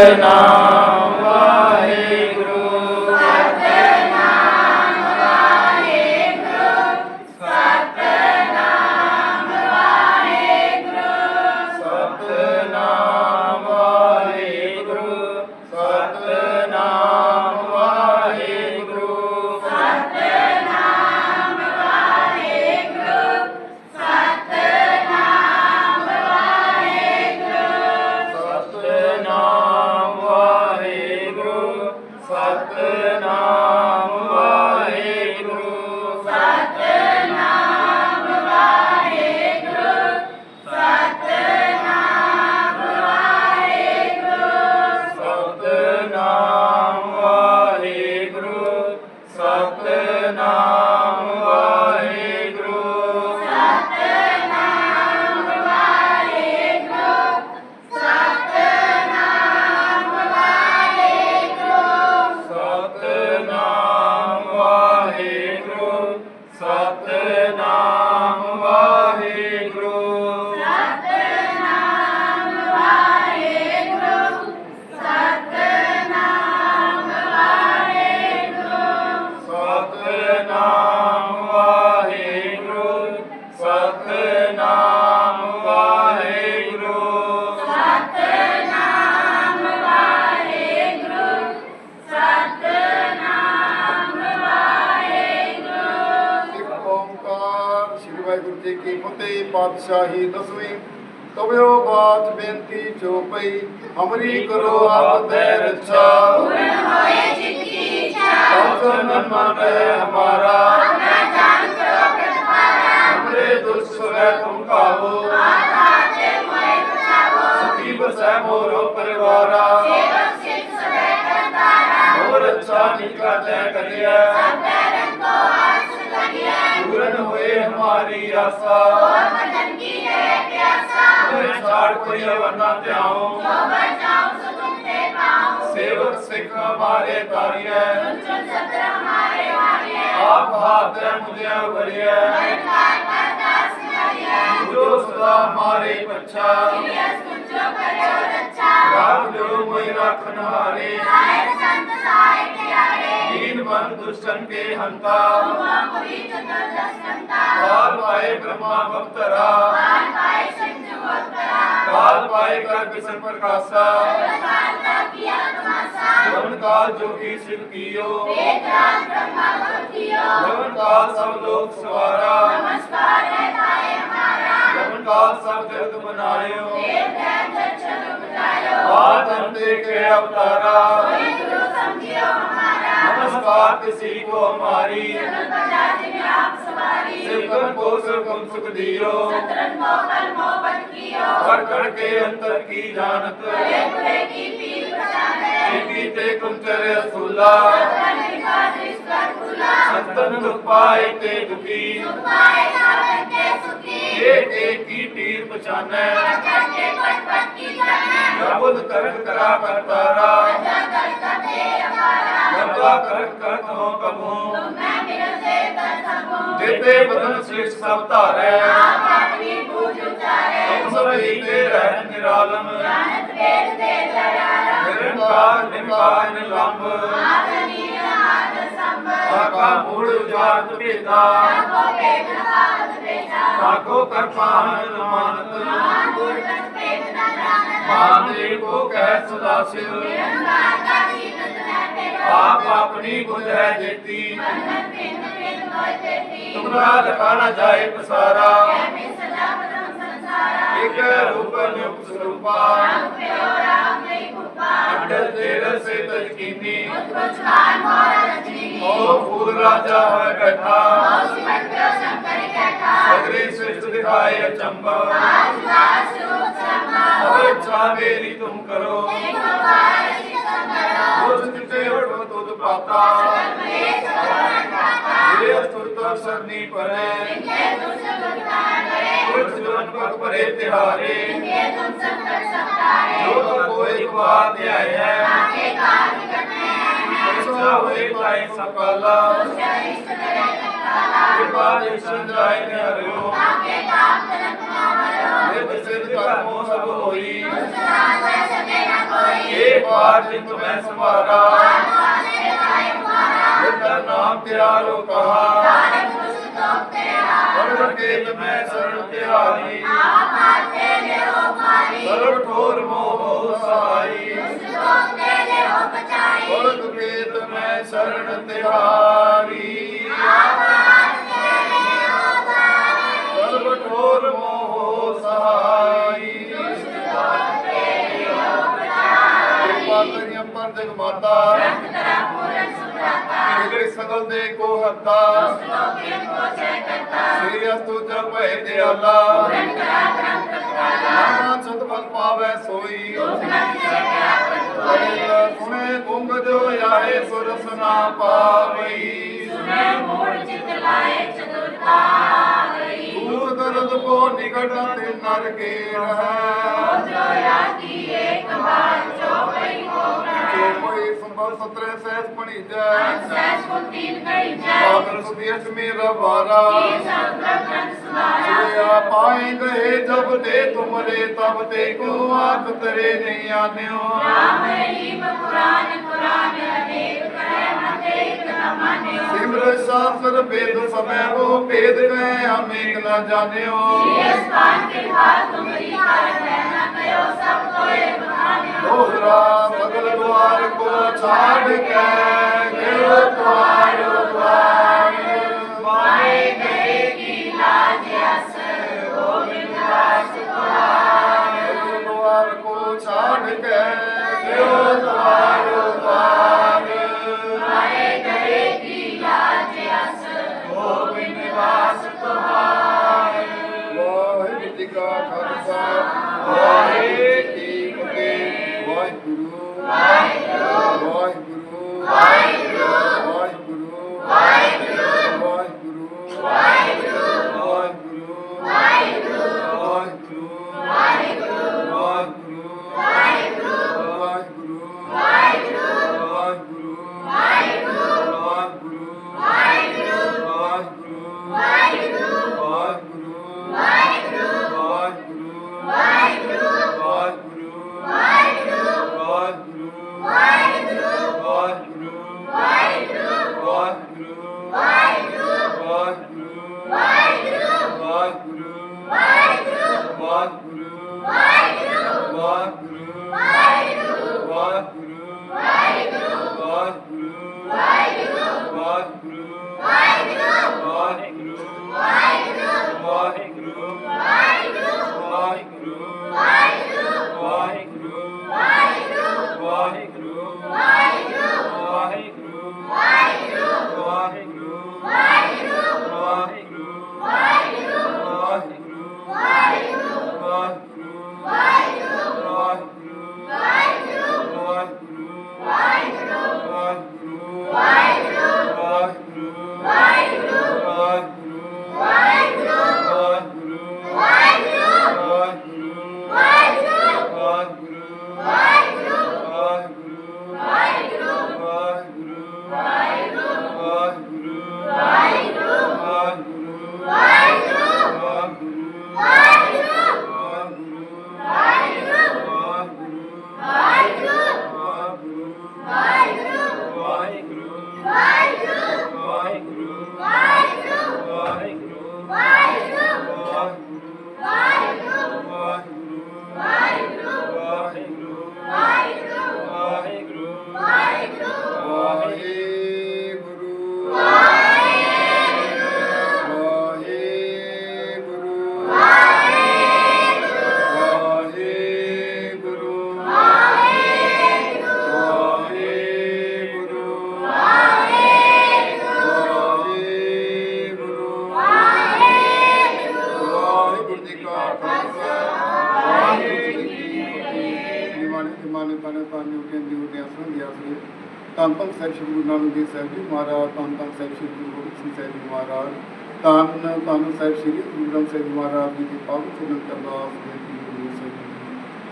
Krishna. Guru ji ਕੀ ਫਤਿਹ, ਪਾਤਸ਼ਾਹੀ ਦਸਵੀਂ। ਤਵਿਓ ਬਾਤ ਬੇਨਤੀ ਚੋਪਈ ਹਮਰੀ ਕਰੋ ਆਪ ਦੇ ਰੱਛਾ। ਪੂਰਨ ਹੋਏ ਜਿਨ ਕੀ ਇੱਛਾ ਸੰਤਨ ਮਨੈ ਹਮਾਰਾ। ਆਪਣਾ ਜਾਨ ਕਰੋ ਪ੍ਰਤਪਾਰਾ ਹਮਰੇ ਦੁਖ ਸਵੈ ਤੁਮ ਕਾਵੋ ਆਪ ਆਤੇ ਮੋਏ ਬਚਾਵੋ ਸੁਖੀ ਬਸੈ ਮੋਰੋ ਪਰਿਵਾਰਾ। ਸੇਵਕ ਸਿਖ ਸਵੈ ਕਰਤਾਰਾ ਹੋਰ ਅੱਛਾ ਨਿਕਾ ਤੈ ਕਰਿਆ ਪਿਆਸਾ। ਹੋਰ ਵਤਨ ਕੀ ਹੈ ਪਿਆਸਾ ਮੈਂ ਛਾੜ ਕੋਈ ਵਰਨਾ ਧਿਆਉ। ਸੋਬਰ ਜਾਉ ਸੁਖ ਤੇ ਪਾਉ ਸੇਵਕ ਸਿੱਖ ਹਮਾਰੇ ਤਾਰੀਏ ਸੁਨ ਸਤਰ ਹਮਾਰੇ ਵਾਰੀਏ ਆਪ ਹਾਥ ਮੁਝੇ ਵੜਿਆ ਕਰਤਾਰ ਕਰ ਦਾਸ ਨਾਰੀਏ ਜੋ ਸਦਾ ਹਮਾਰੇ ਪਛਾ। ਸਿਆਸ ਕੁਝੋ ਕਰਿਓ ਰੱਛਾ ਰਾਮ ਜੋ ਮੈਂ ਰੱਖਨ ਹਾਰੇ ਸਾਇਰ ਸੰਤ ਸਾਇ ਪਿਆਰੇ ਦੀਨ ਮਨ ਦੁਸ਼ਟਨ ਕੇ ਹੰਤਾ ਹੁਆ ਕੋਈ ਚਤੁਰ ਦਸ ਹੰਤਾ। ਬ੍ਰਹਮਾ ਅਵਤਰਾ ਕਾਲ ਪਾਏ ਸ਼ੰਤੂ ਅਵਤਰਾ ਕਾਲ ਪਾਏ ਕਰ ਬਿਸਰ ਪ੍ਰਕਾਸ਼ਾ ਸਰਕਾਰ ਦਾ ਕੀਆ ਤਮਾਸਾ ਜਵਨ ਕਾਲ ਜੋਗੀ ਸਿਵ ਕੀਓ ਵੇਦ ਰਾਜ ਬ੍ਰਹਮਾ ਭਗਤਿਓ ਜਵਨ ਕਾਲ ਸਭ ਲੋਕ ਸਵਾਰਾ ਨਮਸਕਾਰ ਹੈ ਤਾਏ ਹਮਾਰਾ ਜਵਨ ਕਾਲ ਸਭ ਜਗਤ ਬਨਾਇਓ ਦੇਵ ਦੈਤ ਦਰਸ਼ਨ ਉਪਜਾਇਓ ਆਦ ਅੰਤੇ ਕੇ ਅਵਤਾਰਾ ਸੋਈ ਗੁਰੂ ਸਮਝਿਓ ਹਮਾਰਾ ਨਮਸਕਾਰ ਤਿਸੀ ਕੋ ਹਮਾਰੀ ਜਨਮ ਪਜਾ ਜਿਵੇਂ ਆਪ शिवगन को सुरगुन सुख दियो। सतरन को कल मोहब्बत कियो। हर कण के अंतर की जानत बुरे बुरे की पीर पहचाने जीते कुम चले रसूला सतरन का रिश्ता खुला संतन दुख पाए ते दुखी। सुख पाए सावन ते सुखी एक एक की पीर पहचाने। कण के पट पट की जाने। प्रबुद्ध करत करा करतारा कर कर तेरा पारा नबा करत करत हो कबू। ਸਿੱਧੇ ਬਦਨ ਸ੍ਰੇਸ਼ਟ ਸਭ ਧਾਰੈ। ਆਪ ਆਪਣੀ ਬੂਝ ਉਚਾਰੈ। ਤੁਮ ਸਭ ਹੀਤੇ ਰਹਿਣ ਨਿਰਾਲਮ। ਜਾਣਤ ਵੇਦ ਦੇ ਦਰਾਲਮ ਨਿਰੰਕਾਰ ਨਿਰਕਾਰ ਨਿਲੰਬ ਆਦਨੀ ਆਦ ਸੰਭ ਆਕਾ ਮੂੜ ਉਜਾਰਤ ਭੇਦਾ। ਆਕੋ ਭੇਦ ਨਾਮਤ ਭੇਦਾ। ਆਕੋ ਕਰਪਾਨ ਮਾਨਤ ਮਾਨ ਗੁਰ ਤਤ ਭੇਦ ਨਾ ਜਾਣਤ ਮਾਨ ਕੋ ਕਹਿ ਸਦਾ ਸਿਵ ਨਿਰੰਕਾਰ ਆਪ ਆਪਣੀ ਬੁੱਧ ਹੈ ਜੇਤੀ। ਮੰਨਤ ਪਿੰਨ ਪਿੰਨ ਹੋਇ ਤੇਤੀ ਤੁਮਰਾ ਲਖਾਣਾ ਜਾਏ ਪਸਾਰਾ। ਕੈਮੇ ਸਦਾ ਬ੍ਰਹਮ ਸੰਸਾਰਾ ਇਕ ਰੂਪ ਨਿਉਪ ਸਰੂਪਾ। ਰਾਮ ਪਿਓ ਰਾਮ ਨਹੀਂ ਕੁਪਾ ਅਟਲ ਤੇਰ ਸੇ ਤਜ ਕੀਨੀ ਉਤਪਤ ਕਾਲ ਮੋਰ ਰਜਨੀ ਓ ਫੂਲ ਰਾਜਾ ਹੈ ਬੈਠਾ ਓ ਸਿਮਟ ਪਿਓ ਸ਼ੰਕਰ ਕੈਠਾ। ਸਗਰੀ ਸ੍ਰਿਸ਼ਟ ਦਿਖਾਏ ਅਚੰਭਾ ਆਜ ਦਾ ਸਰੂਪ ਸਮਾ ਓ ਛਾ ਮੇਰੀ ਤੁਮ ਕਰੋ। ਇੱਕ ਵਾਰ ਪਾਤਾ ਸਰਮੇ ਸਰਵਨ ਦਾਤਾ ਜਿਹੜੇ ਤੁਰਤ ਸਰਨੀ ਪਰੇ ਜਿੰਨੇ ਤੁਸ ਬੰਦਾ ਗਏ ਕੁਝ ਜਨ ਭਗ ਭਰੇ ਤਿਹਾਰੇ ਜਿੰਨੇ ਤੁਮ ਸੰਕਟ ਸਤਾਰੇ ਜੋ ਤੋ ਕੋ ਇੱਕ ਵਾਰ ਤੇ ਆਏ ਹੈ ਆਕੇ ਕਾਰਨ ਕਰਨੇ ਹੈ ਸੋ ਹੋਏ ਪਾਏ ਸਕਲ। ਤੁਸ ਇਸ਼ਟ ਕਰੇ ਤਕਾਲਾ ਕਿਰਪਾ ਦੇ ਸੰਦਾਇ ਨੇ ਹਰਿਓ। ਆਕੇ ਕਾਰਨ ਕਰਨਾ ਹਰਿਓ ਨਿਤ ਸਿਧ ਕਰਮੋ ਸਭ ਹੋਈ। ਤੁਸ ਨਾ ਸਕੇ ਨਾ ਕੋਈ ਇਹ ਪਾਰ ਜਿਤ ਮੈਂ ਸੰਭਾਰਾ ਦਾ ਨਾਮ ਤੇਰਾ ਲੋਕਹਾ ਨਾਨਕ ਤੁਸ ਤੋਪ ਤੇਰਾ। ਸਰਬ ਕੇਤ ਮੈਂ ਸਰਣ ਤਿਆਰੀ ਆਪ ਆਤੇ ਲੈ ਹੋ ਮਾਰੀ ਸਰਬ ਠੋਰ ਮੋਹ ਸਾਈ ਤੁਸ ਤੋਪ ਤੇ ਲੈ ਹੋ ਬਚਾਈ ਸਰਬ ਕੇਤ ਮੈਂ ਸਰਣ ਤਿਆਰੀ करता श्री अस्तु चल भय दयाला नाम सतफल पावे सोई सुने गुंग जो आए सुरस ना पावई दूर दर्द को निकट ते नर के रह कोई બળ સત્રે સેસ પણી જાય સેસ કો તીન ગઈ જાય આગળ સુબેશ મેરા વારા જોયા પાએંગે જબ તે તુમરે તબ તે કો આત તરે નહીં આન્યો રામ રહીમ પુરાણ પુરાણ અનેક કહે મતે એક ન માન્યો સિમર શાસ્ત્ર ભેદ સમય વો ભેદ કહે અમેક ન જાન્યો જે સ્થાન કે ભાગ તુમરી કાર હે ન કયો સબ કોએ ਦੋਹਰਾ ਸਗਲ ਦੁਆਰ ਕੋ ਛਾੜ ਕੇ ਗਿਓ ਤੁਹਾਰੋ ਦੁਆਰ। ਮਾਏ ਗਏ ਕੀ ਲਾਜ ਅਸ ਗੋਬਿੰਦ ਦਾਸ ਤੁਹਾਰ ਦੁਆਰ ਕੋ ਛਾੜ ਕੇ ਗਿਓ ਤੁਹਾਰੋ Father ਨਿਮਾਣੇ ਨਿਮਾਣੇ ਤਾਨੇ ਤਾਨੇ ਉਟੇ ਦੀ ਉਟੇ ਅਸਰ ਦੀ ਸਾਹਿਬ ਸ਼੍ਰੀ ਗੁਰੂ ਨਾਨਕ ਦੇਵ ਸਾਹਿਬ ਜੀ ਮਹਾਰਾਜ, ਧੰਨ ਧੰਨ ਸਾਹਿਬ ਸ਼੍ਰੀ ਗੁਰੂ ਗੋਬਿੰਦ ਸਿੰਘ ਸਾਹਿਬ ਜੀ ਮਹਾਰਾਜ, ਧੰਨ ਧੰਨ ਸਾਹਿਬ ਸ਼੍ਰੀ ਗੁਰੂ ਗ੍ਰੰਥ ਸਾਹਿਬ ਮਹਾਰਾਜ ਜੀ ਦੀ ਪਾਵਨ ਚਰਨ ਕਰਦਾਸ ਬੇਨਤੀ ਗੁਰੂ ਸਾਹਿਬ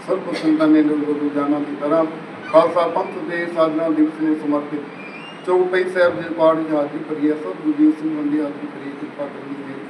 ਸਰਬ ਸੰਤਾਂ ਨੇ ਲੋਕ ਗੁਰੂ ਦੀ ਤਰ੍ਹਾਂ ਖਾਲਸਾ ਪੰਥ ਦੇ ਸਾਧਨਾ ਦਿਵਸ ਨੂੰ ਸਮਰਪਿਤ ਚੌਪਈ ਸਾਹਿਬ ਦੇ ਪਾਠ ਦੀ ਹਾਜ਼ਰੀ ਭਰੀ ਸਭ ਗੁਰੂ ਸਿੰਘ ਬੰਦੀ ਹਾਜ਼ਰੀ ਭਰੀ ਕਿਰਪਾ ਕਰਨੀ ਮੇਰ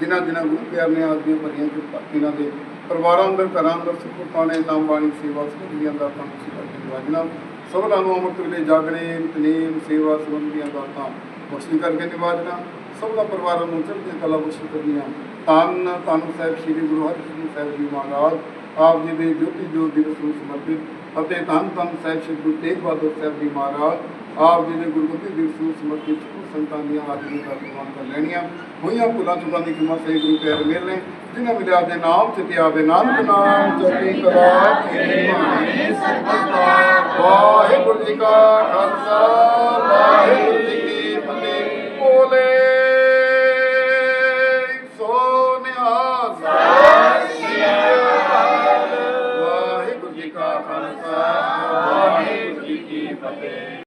ਜਿਨ੍ਹਾਂ ਜਿਨ੍ਹਾਂ ਗੁਰੂ ਪਿਆਰ ਨੇ ਆਦਮੀ ਭਰੀਆਂ ਕਿਰਪਾ ਇਹਨਾਂ ਦੇ ਪਰਿਵਾਰਾਂ ਅੰਦਰ, ਘਰਾਂ ਅੰਦਰ ਸੁਖ ਪਾਣੇ, ਨਾਮ ਬਾਣੀ, ਸੇਵਾ ਸੰਬੰਧੀਆਂ ਦਾ ਤਾਂ ਤੁਸੀਂ ਕਰਕੇ ਨਿਵਾਜਣਾ ਸਭਨਾਂ ਨੂੰ ਅੰਮ੍ਰਿਤ ਵੇਲੇ ਜਾਗਣੇ ਪ੍ਰੇਮ ਸੇਵਾ ਸੰਬੰਧੀਆਂ ਦਾ ਤਾਂ ਮੁਸ਼ਕਿਲ ਕਰਕੇ ਨਿਵਾਜਣਾ। ਸਭ ਦਾ ਪਰਿਵਾਰਾਂ ਨੂੰ ਚੜ੍ਹਦੀ ਕਲਾ ਬਖਸ਼ ਕਰਨੀਆਂ। ਧੰਨ ਧੰਨ ਸਾਹਿਬ ਸ੍ਰੀ ਗੁਰੂ ਹਰਿਕ੍ਰਿਸ਼ਨ ਸਾਹਿਬ ਜੀ ਮਹਾਰਾਜ, ਆਪ ਜੀ ਦੇ ਜੋਤੀ ਜੋਤ ਦਿਵਸ ਨੂੰ ਸਮਰਪਿਤ ਅਤੇ ਧੰਨ ਧੰਨ ਸਾਹਿਬ ਸ੍ਰੀ ਗੁਰੂ ਤੇਗ ਬਹਾਦਰ ਸਾਹਿਬ ਜੀ ਮਹਾਰਾਜ ਆਪ ਜੀ ਨੇ ਗੁਰੂ ਗੋਬਿੰਦ ਦੇਵ ਸਿੰਘ ਸਮਰਪਿਤ ਸਕੂਲ ਸੰਤਾਂ ਦੀਆਂ ਹਾਜ਼ਰੀ ਦਾ ਪ੍ਰਵਾਨ ਕਰ ਲੈਣੀਆਂ। ਹੋਈਆਂ ਭੁੱਲਾਂ ਚੁਕਾਂ ਦੀ ਖਿਮਾ ਸਹੀ ਗੁਰੂ ਪੈਰ ਮੇਰ ਨੇ, ਜਿਨ੍ਹਾਂ ਮਿਲਿਆ ਦੇ ਨਾਮ ਤੇ ਪਿਆ ਦੇ ਨਾਨਕ ਨਾਮ ਜਪੀ ਕਰਾ ਤੇਰੇ ਮਾਣੇ ਸਰਬਤਾ ਵਾਹਿਗੁਰੂ ਜੀ ਕੀ ਫਤਿਹ। ਬੋਲੇ ਵਾਹਿਗੁਰੂ ਜੀ ਕਾ ਖਾਲਸਾ, ਵਾਹਿਗੁਰੂ ਜੀ ਕੀ ਫਤਿਹ।